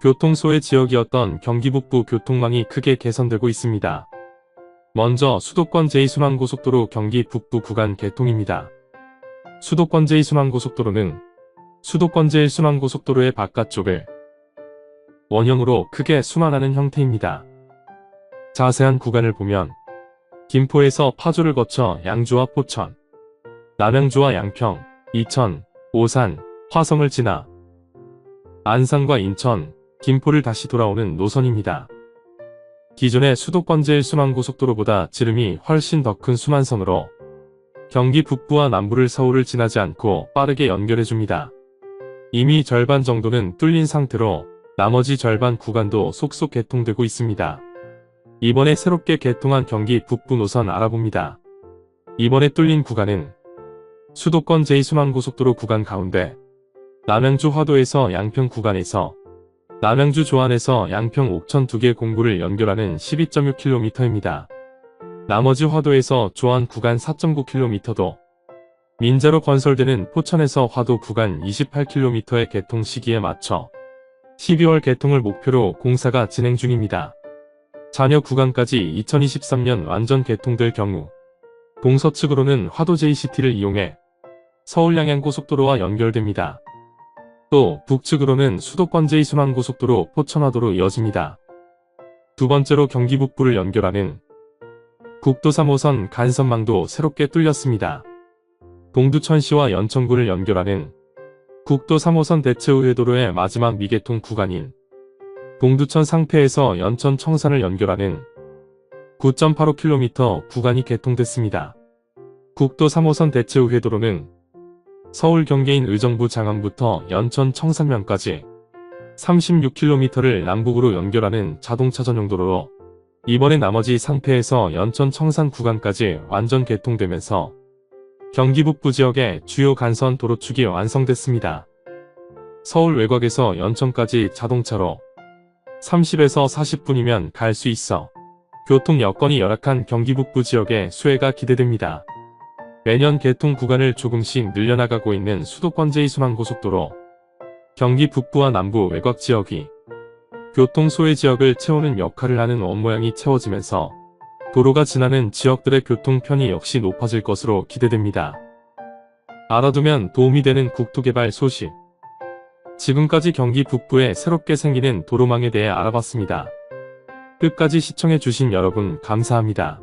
교통소외 지역이었던 경기 북부 교통망이 크게 개선되고 있습니다. 먼저 수도권 제2순환고속도로 경기 북부 구간 개통입니다. 수도권 제2순환고속도로는 수도권 제1순환고속도로의 바깥쪽을 원형으로 크게 순환하는 형태입니다. 자세한 구간을 보면 김포에서 파주를 거쳐 양주와 포천, 남양주와 양평, 이천, 오산, 화성을 지나 안산과 인천, 김포를 다시 돌아오는 노선입니다. 기존의 수도권 제1순환고속도로보다 지름이 훨씬 더 큰 순환선으로 경기 북부와 남부를 서울을 지나지 않고 빠르게 연결해줍니다. 이미 절반 정도는 뚫린 상태로 나머지 절반 구간도 속속 개통되고 있습니다. 이번에 새롭게 개통한 경기 북부 노선 알아봅니다. 이번에 뚫린 구간은 수도권 제2순환고속도로 구간 가운데 남양주 화도에서 양평 구간에서 남양주 조안에서 양평 옥천 두 개 공구를 연결하는 12.6km입니다. 나머지 화도에서 조안 구간 4.9km도 민자로 건설되는 포천에서 화도 구간 28km의 개통 시기에 맞춰 12월 개통을 목표로 공사가 진행 중입니다. 잔여 구간까지 2023년 완전 개통될 경우 동서측으로는 화도 JCT를 이용해 서울 양양 고속도로와 연결됩니다. 또 북측으로는 수도권 제2순환고속도로 포천화도로 이어집니다. 두 번째로 경기 북부를 연결하는 국도 3호선 간선망도 새롭게 뚫렸습니다. 동두천시와 연천구를 연결하는 국도 3호선 대체우회도로의 마지막 미개통 구간인 동두천 상패에서 연천 청산을 연결하는 9.85km 구간이 개통됐습니다. 국도 3호선 대체우회도로는 서울 경계인 의정부 장안부터 연천 청산면까지 36km를 남북으로 연결하는 자동차 전용 도로로 이번에 나머지 상패에서 연천 청산 구간까지 완전 개통되면서 경기 북부 지역의 주요 간선 도로축이 완성됐습니다. 서울 외곽에서 연천까지 자동차로 30에서 40분이면 갈 수 있어 교통 여건이 열악한 경기 북부 지역의 수혜가 기대됩니다. 매년 개통 구간을 조금씩 늘려나가고 있는 수도권 제2순환고속도로 경기 북부와 남부 외곽 지역이 교통 소외 지역을 채우는 역할을 하는 원모양이 채워지면서 도로가 지나는 지역들의 교통 편의 역시 높아질 것으로 기대됩니다. 알아두면 도움이 되는 국토개발 소식 지금까지 경기 북부에 새롭게 생기는 도로망에 대해 알아봤습니다. 끝까지 시청해주신 여러분 감사합니다.